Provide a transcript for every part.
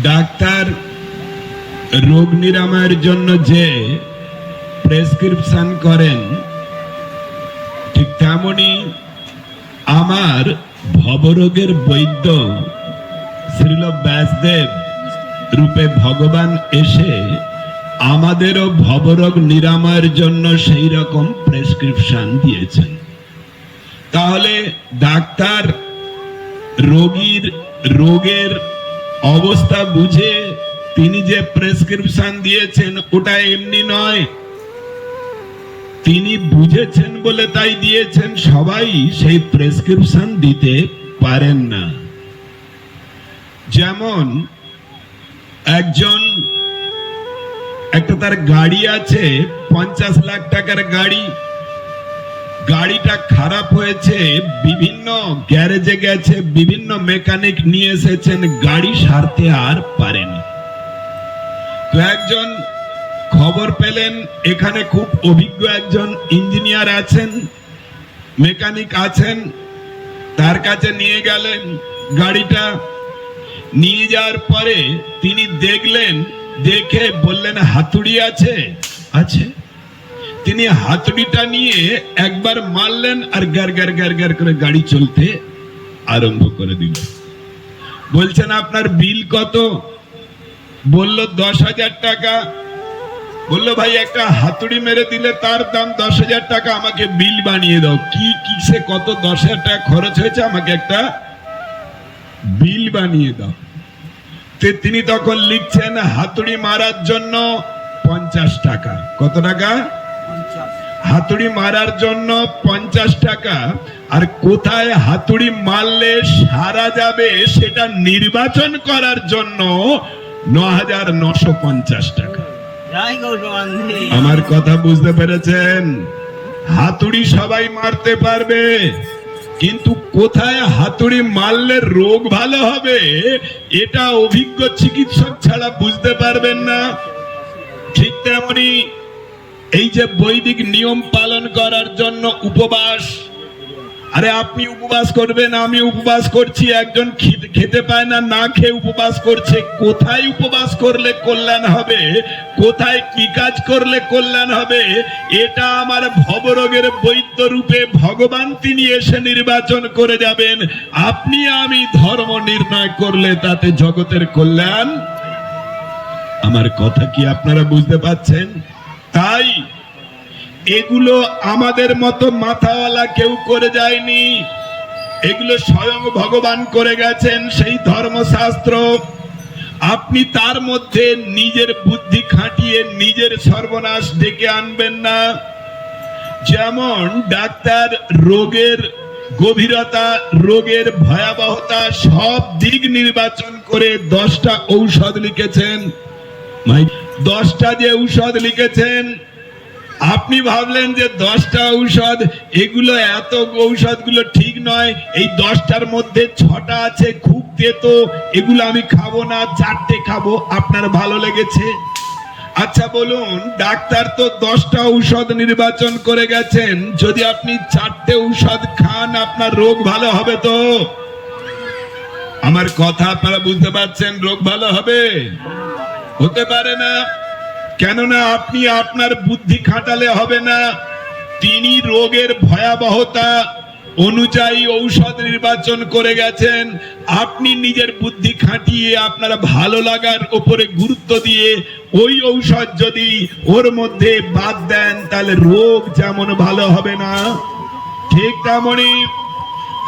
Doctor রোগ নিরাময়ের জন্য যে প্রেসক্রিপশন করেন, ঠিক তেমনি আমার ভবরোগের বৈদ্য শ্রীল ব্যাসদেব রূপে ভগবান এসে আমাদেরও ভবরোগ নিরাময়ের জন্য সেই রকম প্রেসক্রিপশন দিয়েছেন। তাহলে ডাক্তার রোগীর, রোগের অবস্থা বুঝে তিনি যে প্রেসক্রিপশন দিয়েছেন, ওটা এমনি নয়। তিনি বুঝেছেন বলে তাই দিয়েছেন, সবাই সেই প্রেসক্রিপশন দিতে পারেন না। যেমন একজন, একটা তার গাড়ি আছে, পঞ্চাশ লাখ টাকার গাড়ি গাড়িটা খারাপ হয়েছে, বিভিন্ন গ্যারেজে গেছে, বিভিন্ন মেকানিক নিয়ে এসেছেন, গাড়ি সারতে আর পারেনি। তো একজন খবর পেলেন, এখানে খুব অভিজ্ঞ একজন ইঞ্জিনিয়ার আছেন, মেকানিক আছেন, তার কাছে নিয়ে গেলেন গাড়িটা। নিয়ে যাওয়ার পরে তিনি দেখলেন, দেখে বললেন, হাতুড়ি আছে? আছে। তিনি হাতুড়িটা নিয়ে একবার মারলেন আর গার গার গার গার করে গাড়ি চলতে আরম্ভ করে দিল। বলছেন, আপনার বিল কত? বলল, দশ হাজার টাকা। বলল, ভাই, একটা হাতুড়ি মেরে দিলে তার দাম দশ হাজার টাকা। আমাকে বিল বানিয়ে দাও। কি কিসে কত দশ হাজার টাকা খরচ হয়েছে? আমাকে একটা বিল বানিয়ে দাও। তিনি তখন লিখছেন, হাতুড়ি মারার জন্য পঞ্চাশ টাকা। কত টাকা? হাতুড়ি মারার জন্য পঞ্চাশ টাকা। আর কোথায় হাতুড়ি মারলে সারা যাবে সেটা নির্বাচন করার জন্য ন হাজার নশো পঞ্চাশ টাকা। আমার কথা বুঝতে পেরেছেন? হাতুড়ি সবাই মারতে পারবে কিন্তু কোথায় হাতুড়ি মারলে রোগ ভালো হবে এটা অভিজ্ঞ চিকিৎসক ছাড়া বুঝতে পারবেন না। ঠিক তেমনি এই যে বৈদিক নিয়ম পালন করার জন্য উপবাস, আরে আপনি উপবাস করবেন, আমি উপবাস করছি, একজন খেতে পায় না না খেয়ে উপবাস করছে, কোথায় উপবাস করলে কল্যাণ হবে? কোথায় কি কাজ করলে কল্যাণ হবে? এটা আমার ভবরোগের বৈদ্য রূপে ভগবান তিনি এসে নির্বাচন করে যাবেন। আপনি, আমি ধর্ম নির্ণয় করলে তাতে জগতের কল্যাণ? আমার কথা কি আপনারা বুঝতে পাচ্ছেন তাই এগুলো আমাদের মতো মাথাওয়ালা কেউ করে যায়নি। এগুলো স্বয়ং ভগবান করে গেছেন সেই ধর্মশাস্ত্র। আপনি তার মধ্যে নিজের বুদ্ধি খাটিয়ে নিজের সর্বনাশ ডেকে আনবেন না। যেমন ডাক্তার রোগের গভীরতা, রোগের ভয়াবহতা সব দিক নির্বাচন করে দশটা ঔষধ লিখেছেন। দশটা যে ঔষধ লিখেছেন, আপনি ভাবলেন যে দশটা ঔষধ, এগুলো এত ঔষধগুলো ঠিক নয়, এই দশটার মধ্যে ছটা আছে খুব তেতো, এগুলো আমি খাব না, চারটে খাব, আপনার ভালো লেগেছে? আচ্ছা বলুন, ডাক্তার তো দশটা ঔষধ নির্বাচন করে গেছেন, যদি আপনি চারটে ঔষধ খান, আপনার রোগ ভালো হবে তো? আমার কথা আপনারা বুঝতে পারছেন, রোগ ভালো হবে? হতে পারে না। কেননা আপনি আপনার বুদ্ধি খাটালে হবে না। তিনি রোগের ভয়াবহতা অনুযায়ী ঔষধ নির্বাচন করে গেছেন। আপনি নিজের বুদ্ধি খাটিয়ে আপনার ভালো লাগার উপরে গুরুত্ব দিয়ে ওই ঔষধ যদি ওর মধ্যে বাদ দেন, তাহলে রোগ যেমন ভালো হবে না। ঠিক তেমনই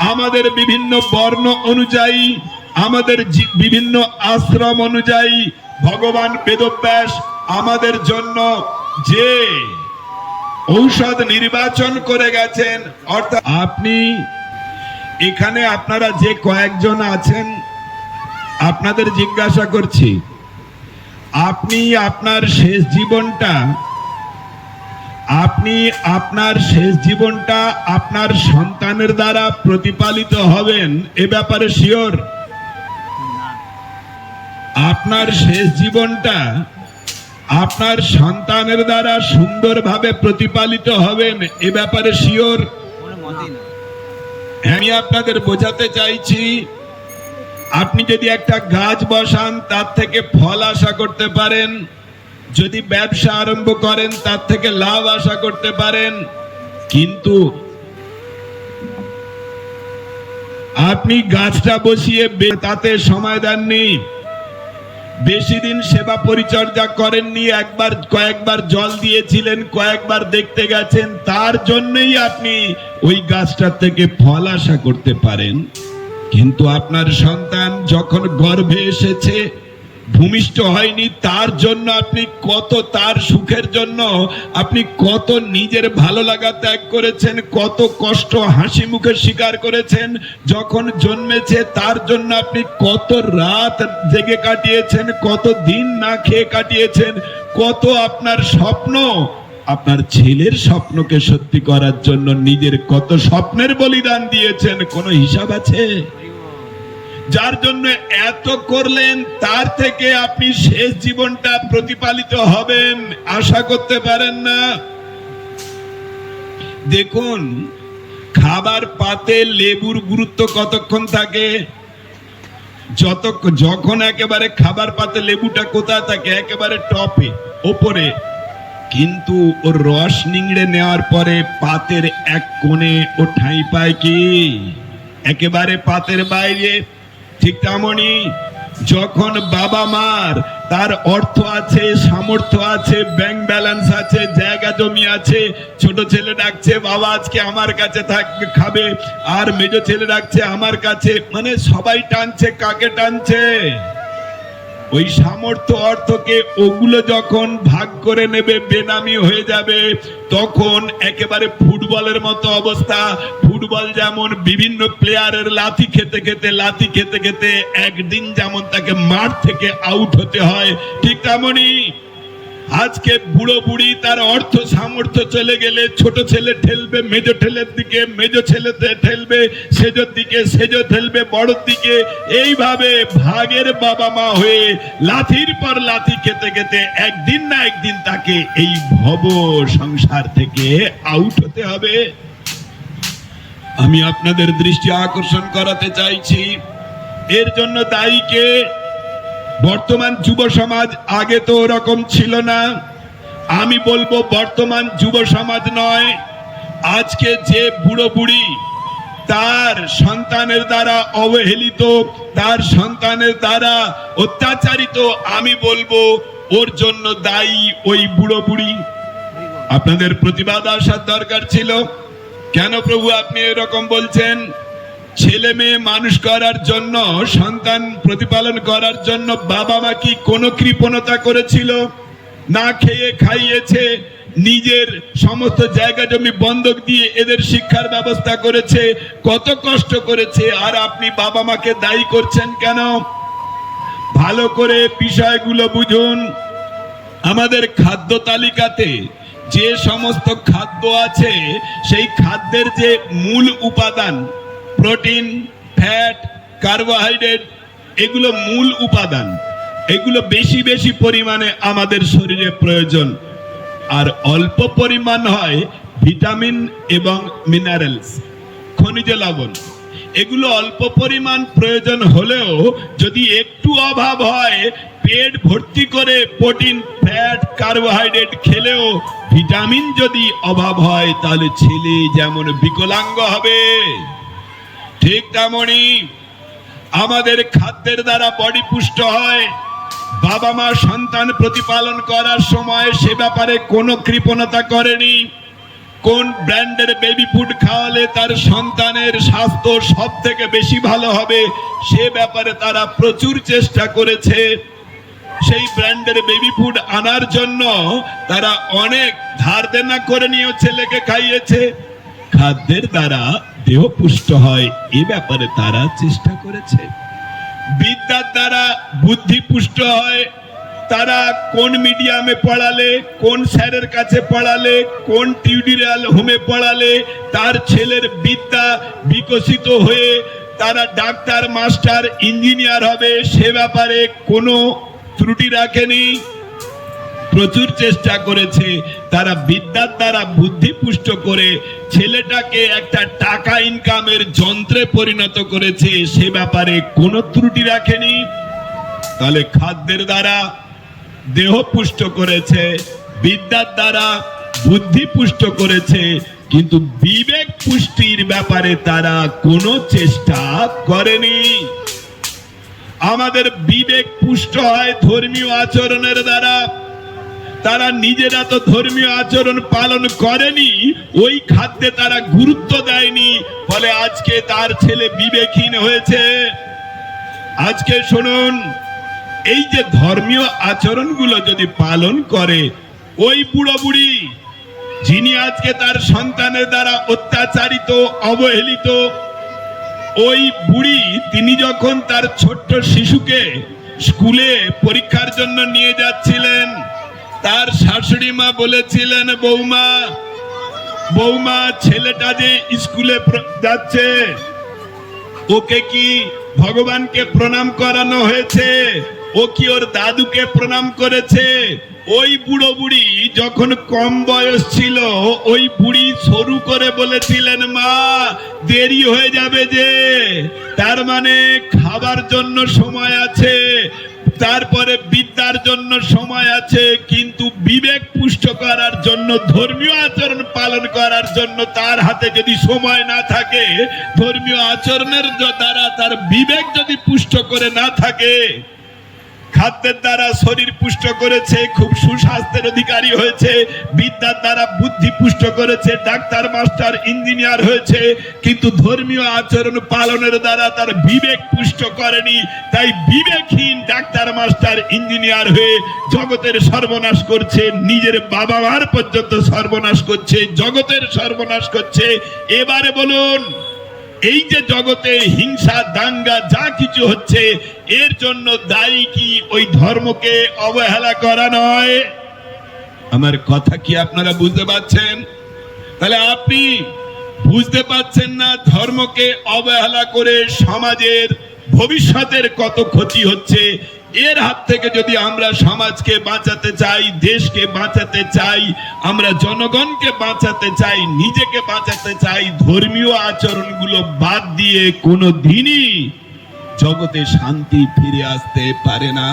আমাদের বিভিন্ন বর্ণ অনুযায়ী, আমাদের বিভিন্ন আশ্রম অনুযায়ী ভগবান বেদব্যাস, আমাদের জন্য যে ঔষধ নির্বাচন করে গেছেন, অর্থাৎ আপনি এখানে আপনারা যে কয়েকজন আছেন, আপনাদের জিজ্ঞাসা করছি, আপনি আপনার শেষ জীবনটা, আপনি আপনার শেষ জীবনটা আপনার সন্তানের দ্বারা প্রতিপালিত হবেন, এ ব্যাপারে শিওর আপনার শেষ জীবনটা আপনার সন্তানের দ্বারা সুন্দরভাবে প্রতিপালিত হবেন, এ ব্যাপারে শিওর? আমি আপনাদের বোঝাতে চাইছি, আপনি যদি একটা গাছ বসান, তার থেকে ফল আশা করতে পারেন। যদি ব্যবসা আরম্ভ করেন, তার থেকে লাভ আশা করতে পারেন। কিন্তু আপনি গাছটা বসিয়ে তাতে সময় দেননি। বেশি দিন সেবা পরিচর্যা করেননি, একবার কয়েকবার জল দিয়েছিলেন, কয়েকবার দেখতে গেছেন, তার জন্যই আপনি ওই গাছটা থেকে ফল আশা করতে পারেন। কিন্তু আপনার সন্তান যখন গর্ভে এসেছে ভূমিষ্ঠ হয়নি, তার জন্য আপনি কত তার সুখের জন্য, আপনি কত নিজের ভালো লাগা ত্যাগ করেছেন, কত কষ্ট হাসি মুখে স্বীকার করেছেন, যখন জন্মেছে তার জন্য আপনি কত রাত জেগে কাটিয়েছেন, কত দিন না খেয়ে কাটিয়েছেন, কত আপনার স্বপ্ন, আপনার ছেলের স্বপ্নকে সত্যি করার জন্য নিজের কত স্বপ্নের বলিদান দিয়েছেন, কোনো হিসাব আছে? যার জন্য এত করলেন, তার থেকে আপনি শেষ জীবনটা প্রতিপালিত হবেন। আশা করতে পারেন না। দেখুন, খাবার পাতে লেবুর গুরুত্ব কতক্ষণ থাকে? যত, যখন একেবারে খাবার পাতে লেবুটা কোথায় থাকে? একেবারে টপে, ওপরে। কিন্তু ওর রস নিংড়ে নেওয়ার পরে পাতের এক কোণে ও ঠাঁই পায় কি? একেবারে পাতের বাইরে ঠিক তেমনি যখন বাবা মার তার অর্থ আছে, সামর্থ্য আছে ব্যাংক ব্যালেন্স আছে, জায়গা জমি আছে, ছোট ছেলে ডাকছে, বাবা, আজকে আমার কাছে থাকবে খাবে। আর মেজ ছেলে ডাকছে, আমার কাছে। মানে সবাই টানছে, কাকে টানছে? ওই সামর্থ্য অর্থকে ওগুলো যখন ভাগ করে নেবে, বেনামি হয়ে যাবে, তখন একেবারে ফুটবলের মতো অবস্থা। ফুটবল যেমন বিভিন্ন প্লেয়ারের লাথি খেতে খেতে, লাথি খেতে খেতে একদিন যেমন তাকে মাঠ থেকে আউট হতে হয়, ঠিক তেমনই আজকে বুড়ো বুড়ি তার অর্থ সামর্থ্য চলে গেলে ছোট ছেলে ঠেলবে, মেজ ঠেলের দিকে, মেজ ছেলে ঠেলবে, সেজোর দিকে সেজো ঠেলবে, বড়র দিকে। এইভাবে ভাগের বাবা মা হয়ে লাথির পর লাথি খেতে খেতে একদিন না একদিন তাকে এই ভব সংসার থেকে আউট হতে হবে। আমি আপনাদের দৃষ্টি আকর্ষণ করাতে চাইছি। এর জন্য দায়ীকে বর্তমান যুব সমাজ আগে তো ওরকম ছিল না। আমি বলব বর্তমান যুব সমাজ নয়, আজকে যে বুড়ো বুড়ি তার সন্তানের দ্বারা অবহেলিত, তার সন্তানের দ্বারা অত্যাচারিত, আমি বলব ওর জন্য দায়ী ওই বুড়ো বুড়ি। আপনাদের প্রতিবাদ আসার দরকার ছিল। কেন প্রভু আপনি এরকম বলছেন? ছেলে মেয়ে মানুষ করার জন্য, সন্তান প্রতিপালন করার জন্য বাবা মা কি কোনো কৃপণতা করেছিল? না খেয়ে, খাইয়েছে, নিজের সমস্ত জায়গা জমি বন্ধক দিয়ে এদের শিক্ষার ব্যবস্থা করেছে, কত কষ্ট করেছে, আর আপনি বাবা মাকে দায়ী করছেন কেন? ভালো করে বিষয়গুলো বুঝুন। আমাদের খাদ্য তালিকাতে যে সমস্ত খাদ্য আছে, সেই খাদ্যের যে মূল উপাদান প্রোটিন, ফ্যাট, কার্বোহাইড্রেট, এগুলো মূল উপাদান। এগুলো বেশি বেশি পরিমাণে আমাদের শরীরে প্রয়োজন। আর অল্প পরিমাণ হয় ভিটামিন এবং মিনারেলস, খনিজ লবণ। এগুলো অল্প পরিমাণ প্রয়োজন হলেও যদি একটু অভাব হয়, পেট ভর্তি করে প্রোটিন, ফ্যাট, কার্বোহাইড্রেট খেলেও ভিটামিন যদি অভাব হয়, তাহলে ছেলে যেমন বিকলাঙ্গ হবে। ঠিক তেমনই আমাদের খাদ্যের দ্বারা বডি পুষ্ট হয়। বাবা মা সন্তান প্রতিপালন করার সময় সে ব্যাপারে কোনো কৃপণতা করেনি। কোন ব্র্যান্ডের বেবি ফুড খাওয়ালে তার সন্তানের স্বাস্থ্য সব থেকে বেশি ভালো হবে, সে ব্যাপারে তারা প্রচুর চেষ্টা করেছে। সেই ব্র্যান্ডের বেবি ফুড আনার জন্য তারা অনেক ধার দেনা করে নিয়েও ছেলেকে খাইয়েছে। খাদ্যের দ্বারা দেহ পুষ্ট হয়, এ ব্যাপারে তারা চেষ্টা করেছে। বিদ্যার দ্বারা বুদ্ধি পুষ্ট হয়, তারা কোন মিডিয়ামে পড়ালে, কোন স্যারের কাছে পড়ালে, কোন টিউটোরিয়াল হোমে পড়ালে, তার ছেলের বিদ্যা বিকশিত হয়ে তারা ডাক্তার মাস্টার ইঞ্জিনিয়ার হবে, সে ব্যাপারে কোনো ত্রুটি রাখেনি। প্রচুর চেষ্টা করেছে, তারা বিদ্যার দ্বারা বুদ্ধি পুষ্ট করে ছেলেটাকে একটা টাকা ইনকামের যন্ত্রে পরিণত করেছে, সে ব্যাপারে কোনো ত্রুটি রাখেনি। তাহলে খাদ্যের দ্বারা দেহ পুষ্ট করেছে, বিদ্যার দ্বারা বুদ্ধি পুষ্ট করেছে, কিন্তু বিবেক পুষ্টির ব্যাপারে তারা কোনো চেষ্টা করেনি। আমাদের বিবেক পুষ্ট হয় ধর্মীয় আচরণের দ্বারা। তারা নিজেরা তো ধর্মীয় আচরণ পালন করেনি, ওই খাদ্যে তারা গুরুত্ব দেয়নি। ফলে আজকে তার ছেলে বিবেকহীন হয়েছে। আজকে শুনুন, এই যে ধর্মীয় আচরণগুলো যদি পালন করে, ওই বুড়ো বুড়ি, যিনি আজকে তার সন্তানের দ্বারা অত্যাচারিত, অবহেলিত, ওই বুড়ি তিনি যখন তার ছোট্ট শিশুকে স্কুলে পরীক্ষার জন্য নিয়ে যাচ্ছিলেন তার শাশুড়ি মা বলেছিলেন, বৌমা বৌমা, ছেলেটা যে স্কুলে যাচ্ছে, ওকে কি ভগবানকে প্রণাম করানো হয়েছে? ও কি ওর দাদুকে প্রণাম করেছে? ওই বুড়ো বুড়ি যখন কম বয়স ছিল, ওই বুড়ি সরু করে বলেছিলেন, মা, দেরি হয়ে যাবে যে, তার মানে খাবার জন্য সময় আছে তারপরে বিদ্যার জন্য সময় আছে, কিন্তু বিবেক পুষ্ট করার জন্য, ধর্মীয় আচরণ পালন করার জন্য তার হাতে যদি সময় না থাকে, ধর্মীয় আচরণের দ্বারা তার বিবেক যদি পুষ্ট করে না থাকে খাদ্যের দ্বারা শরীর পুষ্ট করেছে, খুব সুস্বাস্থ্যের অধিকারী হয়েছে, বিদ্যার দ্বারা বুদ্ধি পুষ্ট করেছে, ডাক্তার, মাস্টার, ইঞ্জিনিয়ার হয়েছে, কিন্তু ধর্মীয় আচরণ পালনের দ্বারা তার বিবেক পুষ্ট করেনি, তাই বিবেকহীন ডাক্তার, মাস্টার, ইঞ্জিনিয়ার হয়ে জগতের সর্বনাশ করছে, নিজের বাবা মার পর্যন্ত সর্বনাশ করছে, জগতের সর্বনাশ করছে। এবারে বলুন, এই যে জগতে হিংসা, দাঙ্গা, যা কিছু হচ্ছে এর জন্য দায়ী কি ওই ধর্মকে অবহেলা করা নয়? আমার কথা কি আপনারা বুঝতে পারছেন? তাহলে আপনি বুঝতে পারছেন না ধর্মকে অবহেলা করে সমাজের ভবিষ্যতের কত ক্ষতি হচ্ছে? এর হাত থেকে যদি আমরা সমাজকে বাঁচাতে চাই, দেশকে বাঁচাতে চাই, আমরা জনগণকে বাঁচাতে চাই, নিজেকে বাঁচাতে চাই, ধর্মীয় আচরণগুলো বাদ দিয়ে কোনো দিনই জগতে শান্তি ফিরে আসতে পারে না।